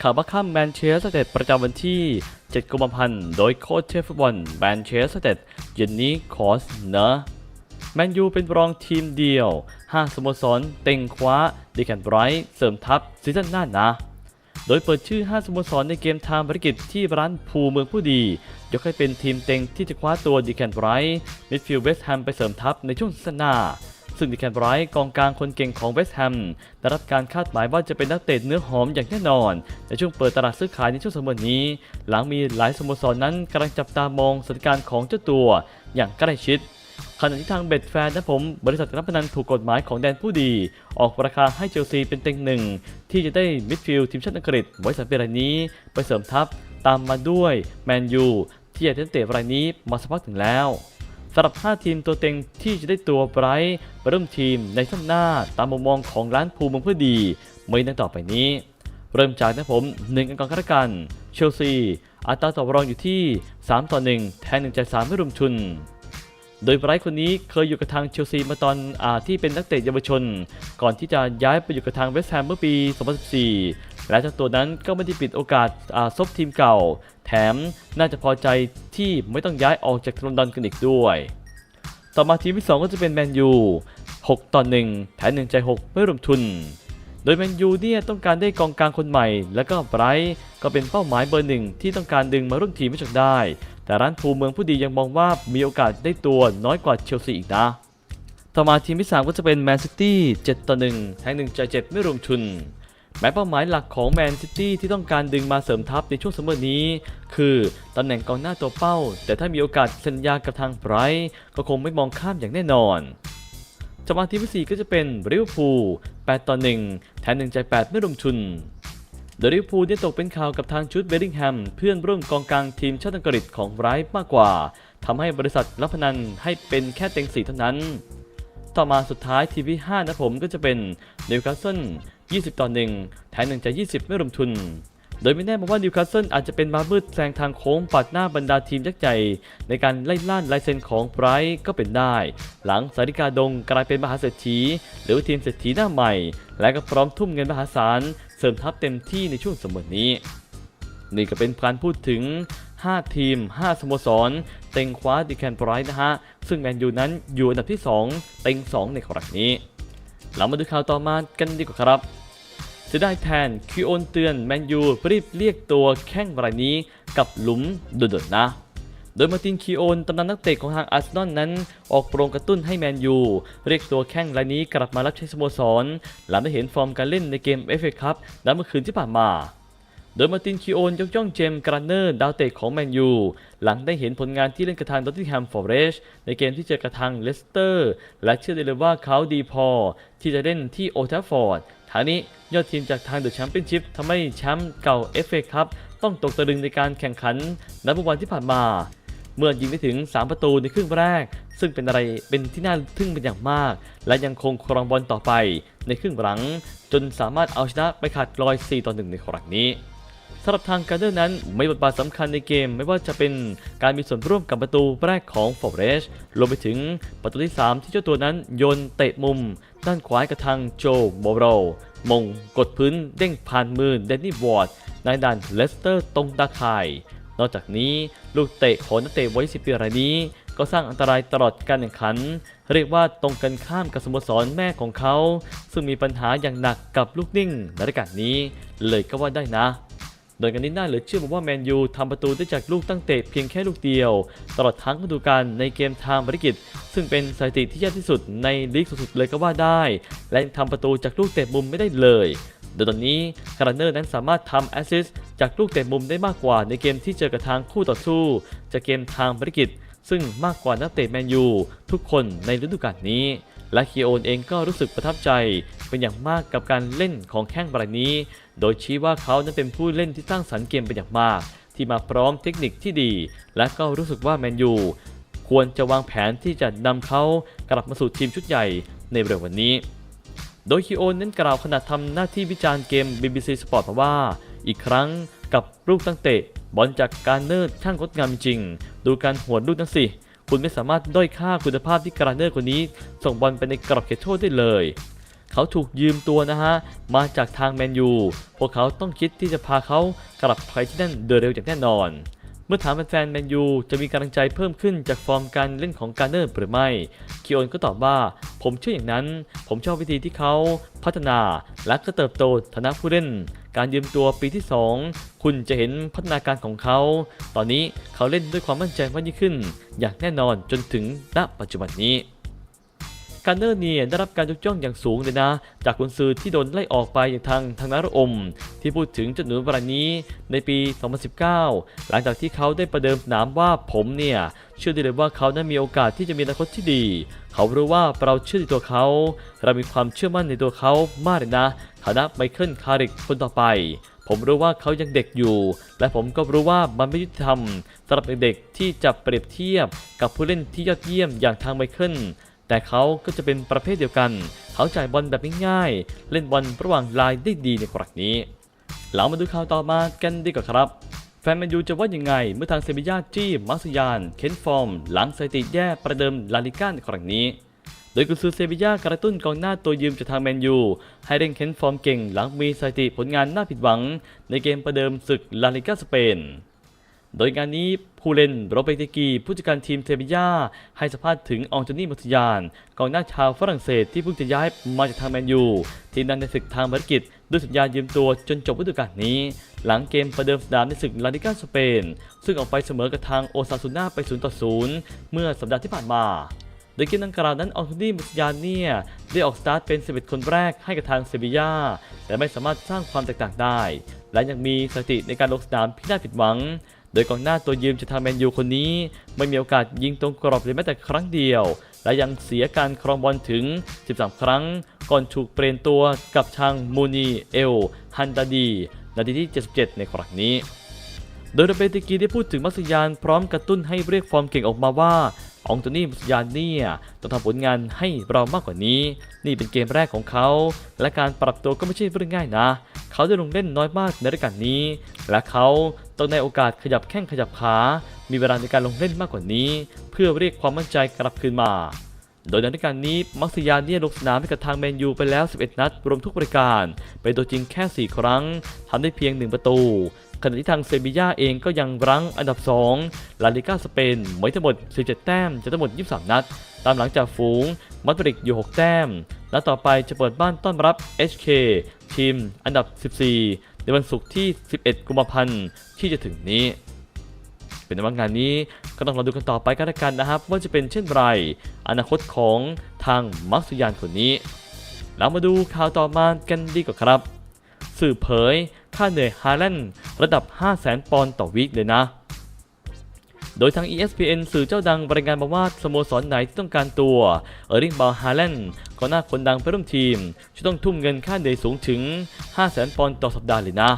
ข่าวบัคคัมแมนเชสเตอร์ประจำวันที่ 7 กุมภาพันธ์ โดยโค้ชเชฟฟุตบอลแมนเชสเตอร์เย็นนี้คอสเนอะแมนยูเป็นรองทีมเดียว 5 สโมสรเต็งคว้าดีแคนไบรท์เสริมทัพซีซั่นหน้านะ โดยเปิดชื่อ 5 สโมสรในเกมทางภารกิจที่ร้านภูเมืองผู้ดี ยกให้เป็นทีมเต็งที่จะคว้าตัวดีแคนไบรท์มิดฟิลด์เวสต์แฮมไปเสริมทัพในช่วงซีซั่นหน้า ซึ่งดีแคนไบรท์กองกลางคนเก่งของเวสต์แฮมได้รับการคาดหมายว่าจะเป็นนักเตะเนื้อหอมอย่างแน่นอน ในช่วงเปิดตลาดซื้อขายในช่วงสมอนี้ หลังมีหลายสโมสรนั้นกำลังจับตามองสถานการณ์ของเจ้าตัวอย่างใกล้ชิดขณะที่ทางเบ็ดแฟนนะผม บริษัทการพนันถูกกฎหมายของแดนผู้ดี ออกราคาให้เชลซีเป็นเต็งหนึ่ง ที่จะได้มิดฟิลด์ทีมชาติอังกฤษไว้สัปดาห์นี้ ไปเสริมทัพตามมาด้วยแมนยูที่อยากได้นักเตะรายนี้มาสักพักถึงแล้ว สำหรับ 5 ทีมตัวเต็งที่จะได้ตัวไบรท์มาเริ่มทีมในสั้นหน้าตามมุมมองของร้านภูมิเมืองเพื่อดีไม่ดังต่อไปนี้ เริ่มจากนะผมหนึ่งกันก่อนกันกัน เชลซีอัตราต่อรองอยู่ที่ 3 ต่อ 1 แทน1ใจ3ไม่รวมทุน โดยไบรท์คนนี้เคยอยู่กับทางเชลซีมาตอนอาที่เป็นนักเตะเยาวชน ก่อนที่จะย้ายไปอยู่กับทางเวสต์แฮมเมื่อปี 2014 และเจ้าตัวนั้นก็ไม่ได้ปิดโอกาสอาซบทีมเก่า แถมน่าจะพอใจที่ไม่ต้องย้ายออกจากลอนดอนกันอีกด้วย ต่อมาทีมที่ 2 ก็จะเป็นแมนยู6ต่อ1แถม1ใจ 6 ไม่รวมทุน โดยแมนยูเนี่ยต้องการได้กองกลางคนใหม่ แล้วก็ไบรท์ก็เป็นเป้าหมายเบอร์หนึ่งที่ต้องการดึงมาร่วมทีมให้จนได้ แต่ร้านภูเมืองผู้ดียังมองว่ามีโอกาสได้ตัวน้อยกว่าเชลซีอีกนะ ต่อมาทีมที่ 3 ก็จะเป็นแมนซิตี้7ต่อ1แทง1ใจ 7 ไม่รวมทุน แม้เป้าหมายหลักของแมนซิตี้ที่ต้องการดึงมาเสริมทัพในช่วงซัมเมอร์นี้ คือตำแหน่งกองหน้าตัวเป้า แต่ถ้ามีโอกาสสัญญากับทางไบรท์ก็คงไม่มองข้ามอย่างแน่นอนต่อมาทีมที่4ก็จะเป็นริวพู8ต่อ1แทน1ใจ8ไม่รวมทุนโดริพูได้ตกเป็นข่าวกับทางชุดเบลลิงแฮมเพื่อนร่วมกองกลางทีมชาติอังกฤษของไรท์มากกว่าทำให้บริษัทรับพนันให้เป็นแค่เต็งสีเท่านั้น ต่อมาสุดท้ายทีมที่5นะผมก็จะเป็นนิวคาสเซิล 20 ต่อ 1แทน1ใจะ 20 ไม่รวมทุน โดยไม่แน่มาว่านิวคาสเซิลอาจจะเป็นมามืดแซงทางโค้งปัดหน้าบรรดาทีมยักษ์ใหญ่ในการไล่ล่าลายเซ็นของไบรท์ก็เป็นได้ หลังสาริกาดงกลายเป็นมหาเศรษฐีหรือทีมเศรษฐีหน้าใหม่ และก็พร้อมทุ่มเงินมหาศาลเสริมทัพเต็มที่ในช่วงสมอนี้ นี่ก็เป็นการพูดถึง 5 ทีม 5 สโมสร เต็งคว้าดีแคนไบรท์นะฮะ ซึ่งแมนยูนั้นอยู่อันดับที่ 2 เต็ง 2 ในครั้งนี้ เรามาดูข่าวต่อมากันดีกว่าครับ เสียดายแทนคิโอนเตือนแมนยูรีบเรียกตัวแข้งรายนี้กับหลุมดุดๆนะโดยมาร์ตินคิโอนตำนานนักเตะของทางอาร์เซนอลนั้น ออกโปรงกระตุ้นให้แมนยู เรียกตัวแข้งรายนี้กลับมารับใช้สโมสร หลังได้เห็นฟอร์มการเล่นในเกมเอฟเอคัพและเมื่อคืนที่ผ่านมา โดยมาร์ตินคิโอนยกย่องเจมส์กราเนอร์ดาวเตะของแมนยู หลังได้เห็นผลงานที่เล่นกระทางดอตติงแฮมฟอร์เรสในเกมที่เจอกระทางเลสเตอร์ และเชื่อได้เลยว่าเขาดีพอ ที่จะเล่นที่โอทัฟฟอร์ด ทางนี้ยอดทีมจากทางเดอะแชมเปี้ยนชิพทำให้แชมป์เก่า FA คัพต้องตกตะลึงในการแข่งขันนับวันที่ผ่านมา เมื่อยิงได้ถึง 3 ประตูในครึ่งแรก ซึ่งเป็นอะไรเป็นที่น่าทึ่งเป็นอย่างมาก และยังคงครองบอลต่อไปในครึ่งหลัง จนสามารถเอาชนะไปขาดลอย 4 ต่อ 1 ในครั้งนี้ สำหรับทางการเดอร์นั้นไมีบทบาทสำคัญในเกม ไม่ว่าจะเป็นการมีส่วนร่วมกับประตูแรกของฟอร์เรสรวมไปถึงประตูที่ 3 ที่เจ้าตัวนั้นโยนเตะมุม ด้านขวาให้กับทางโจโมโรมงกดพื้นเด้งผ่านมือเดนนี่วอร์ดในด่านเลสเตอร์ตรงตาข่าย นอกจากนี้ลูกเตะของนักเตะวัย10ปีรายนี้ ก็สร้างอันตรายตลอดการแข่งขัน เรียกว่าตรงกันข้ามกับสโมสรแม่ของเขา ซึ่งมีปัญหาอย่างหนักกับลูกนิ่งในรายการนี้ เลยก็ว่าได้นะ โดยกันนี้น่าเหลือเชื่อว่าแมนยูทำประตูได้จากลูกตั้งเตะเพียงแค่ลูกเดียว ตลอดทั้งฤดูกาลในเกมทางภารกิจ ซึ่งเป็นสถิติที่ยากที่สุดในลีกสุดๆเลยก็ว่าได้ และทำประตูจากลูกเตะมุมไม่ได้เลยโดยตอนนี้คาร์เนอร์นั้นสามารถทำแอสซิสต์จากลูกเตะมุมได้มากกว่าในเกมที่เจอกับทางคู่ต่อสู้ จากเกมทางภารกิจ ซึ่งมากกว่านักเตะแมนยูทุกคนในฤดูกาลนี้ และคีโอนเองก็รู้สึกประทับใจเป็นอย่างมากกับการเล่นของแข้งรายนี้ โดยชี้ว่าเขานั้นเป็นผู้เล่นที่สร้างสรรค์เกมเป็นอย่างมาก ที่มาพร้อมเทคนิคที่ดี และก็รู้สึกว่าแมนยูควรจะวางแผนที่จะนำเขากลับมาสู่ทีมชุดใหญ่ในเร็ววันนี้ โดยคิโอนนั้นกล่าวขณะทำหน้าที่วิจารณ์เกม BBC Sport ว่า อีกครั้งกับลูกตั้งเตะบอลจากการเนอร์ช่างงดงามจริง ดูการหวนลูกนั่นสิ คุณไม่สามารถด้อยค่าคุณภาพที่การเนอร์คนนี้ ส่งบอลไปในกรอบเขตโทษได้เลย เขาถูกยืมตัวนะฮะ มาจากทางแมนยู พวกเขาต้องคิดที่จะพาเขากลับไปที่นั่นโดยเร็วอย่างแน่นอน มื่อถามแฟนแมนยูจะมีกำลังใจเพิ่มขึ้นจากฟอร์มการเล่นของการเนอร์หรือไม่คิโอนก็ตอบว่า ผมเชื่ออย่างนั้น ผมชอบวิธีที่เขาพัฒนาและก็เติบโตฐานะผู้เล่น การยืมตัวปีที่ 2 คุณจะเห็นพัฒนาการของเขา ตอนนี้เขาเล่นด้วยความมั่นใจมากยิ่งขึ้น อย่างแน่นอนจนถึงณปัจจุบันนี้ การเนอร์เนี่ยได้รับการยกย่องอย่างสูงเลยนะ จากกุนซือที่โดนไล่ออกไปอย่างทางทางนารอม ที่พูดถึงจุดหนุนรายนี้ในปี 2019 หลังจากที่เขาได้ประเดิมสนามว่าผมเนี่ยเชื่อได้เลยว่าเขานั้นมีโอกาสที่จะมีอนาคตที่ดี เขารู้ว่าเราเชื่อในตัวเขา เรามีความเชื่อมั่นในตัวเขามากเลยนะฐานะไมเคิลคาริกคนต่อไปผมรู้ว่าเขายังเด็กอยู่ และผมก็รู้ว่ามันไม่ยุติธรรมสำหรับเด็กๆที่จะเปรียบเทียบกับผู้เล่นที่ยอดเยี่ยมอย่างทางไมเคิล แต่เขาก็จะเป็นประเภทเดียวกัน เขาจ่ายบอลแบบง่ายๆ เล่นบอลระหว่างลายได้ดีในกรณีนี้ เรามาดูข่าวต่อมากันดีกว่าครับ แฟนแมนยูจะว่ายังไงเมื่อทางเซบียาจี้มาร์ซิยาน เค้นฟอร์ม หลังสถิติแย่ประเดิมลาลิก้าในครั้งนี้ โดยกุนซือเซบียากระตุ้นกองหน้าตัวยืมจากทางแมนยู ให้เร่งเค้นฟอร์มเก่งหลังมีสถิติผลงานน่าผิดหวัง ในเกมประเดิมศึกลาลิก้าสเปน โดยงานนี้ผู้เล่นโรเบร์ตกีผู้จัดการทีมเซบีย่าให้สัมภาษณ์ถึงอองโจนี่มัตยานกองหน้าชาวฝรั่งเศสที่เพิ่งจะย้ายมาจากทางแมนยูทีมดังในศึกทางภารกิจด้วยสัญญายืมตัวจนจบฤดูกาลนี้ หลังเกมประเดิมสนามในศึกลาลิก้าสเปน ซึ่งออกไปเสมอกับทางโอซาซูน่าไป0ต่อ0เมื่อสัปดาห์ที่ผ่านมาโดยเกมดังกล่าวนั้นอองโทนี่มุสยานเนี่ยได้ออกสตาร์ทเป็น 11 คนแรกให้กับทางเซบีย่าแต่ไม่สามารถสร้างความแตกต่างได้ และยังมีสถิติในการลงสนามที่น่าผิดหวัง โดยกองหน้าตัวยืมจากทางแมนยูคนนี้ ไม่มีโอกาสยิงตรงกรอบเลยแม้แต่ครั้งเดียว และยังเสียการครองบอลถึง 13 ครั้ง ก่อนถูกเปลี่ยนตัวกับทางมูนีเอลฮันดาดี นาทีที่ 77 ในครั้งนี้ โดยโรเบร์ตกีได้พูดถึงมัสยานพร้อมกระตุ้นให้เรียกฟอร์มเก่งออกมาว่า อองโตนี่มัสยานเนี่ยต้องทำผลงานให้เรามากกว่านี้ นี่เป็นเกมแรกของเขา และการปรับตัวก็ไม่ใช่เรื่องง่ายนะ เขาได้ลงเล่นน้อยมากในรายการนี้ และเขาต้องในโอกาสขยับแข้งขยับขา มีเวลาในการลงเล่นมากกว่านี้ เพื่อเรียกความมั่นใจกลับคืนมา โดยในรายการนี้มักซิยานเนี่ยลงสนามให้กับทางแมนยูไปแล้ว 11 นัด รวมทุกบริการ เป็นตัวจริงแค่ 4 ครั้งทำได้เพียง 1 ประตูขณะที่ทางเซบีย่าเองก็ยังรั้งอันดับ 2 ลาลิก้าสเปนไว้ทั้งหมด 17 แต้มจากทั้งหมด 23 นัด ตามหลังจากฝูงมาดริดอยู่ 6 แต้ม และต่อไปจะเปิดบ้านต้อนรับ HK ทีมอันดับ 14 ในวันศุกร์ที่ 11 กุมภาพันธ์ที่จะถึงนี้ เป็นว่างานนี้ก็ต้องรอดูกันต่อไปกันละกันนะครับ ว่าจะเป็นเช่นไร อนาคตของทางมักสุยานคนนี้ เรามาดูข่าวต่อมากันดีกว่าครับ สื่อเผยค่าเหนื่อยฮาแลนด์ระดับ 500,000ปอนด์ต่อวีคเลยนะ โดยทาง ESPN สื่อเจ้าดังรายงานมาว่าสโมสรไหนที่ต้องการตัวเออร์ลิงบาฮาแลนด์ก็หน้าคนดังไปร่วมทีมจะต้องทุ่มเงินค่าเหนื่อยสูงถึง 500,000ปอนด์ต่อสัปดาห์เลยนะ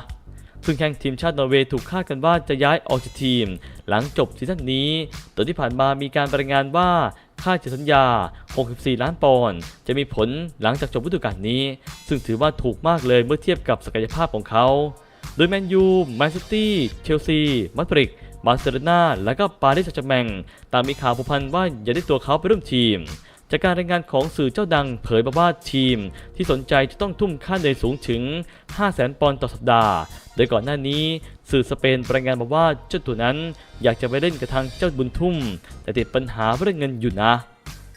ซึ่งแข่งทีมชาตินอร์เวย์ถูกคาดกันว่าจะย้ายออกจากทีม หลังจบซีซั่นนี้โดยที่ผ่านมามีการรายงานว่าค่าเซ็นสัญญา 64 ล้านปอนด์จะมีผลหลังจากจบฤดูกาลนี้ ซึ่งถือว่าถูกมากเลยเมื่อเทียบกับศักยภาพของเขา โดยแมนยู แมนซิตี้ เชลซีมาดริด บาร์เซโลนาและก็ปารีสแซงต์แมงตางมีข่าวผูกพันว่าอยากได้ตัวเขาไปร่วมทีม จากการรายงานของสื่อเจ้าดังเผยมาว่าทีม ที่สนใจจะต้องทุ่มค่าเหนื่อยสูงถึง 500,000 ปอนด์ต่อสัปดาห์ โดยก่อนหน้านี้สื่อสเปนรายงานมาว่าเจ้าตัวนั้นอยากจะไปเล่นกับทางเจ้าบุญทุ่ม แต่ติดปัญหาเรื่องเงินอยู่นะ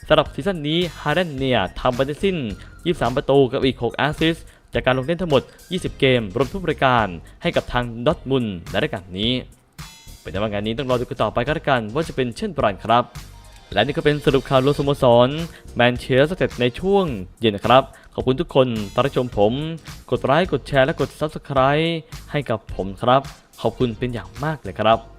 สำหรับซีซั่นนี้ฮาร์เดนเนี่ยทำไปได้สิ้น 23 ประตูกับอีก 6 แอสซิสจากการลงเล่นทั้งหมด 20 เกม รวมทุกบริการให้กับทางดอทมุนในรายการนี้ เป็นแต่ว่างานนี้ต้องรอดูกันต่อไปก็แล้วกันว่าจะเป็นเช่นไรครับ และนี่ก็เป็นสรุปข่าวรวมสโมสรแมนเชสเตอร์ในช่วงเย็นนะครับ ขอบคุณทุกคนที่รับชมผม กดไลค์กดแชร์และกด Subscribe ให้กับผมครับ ขอบคุณเป็นอย่างมากเลยครับ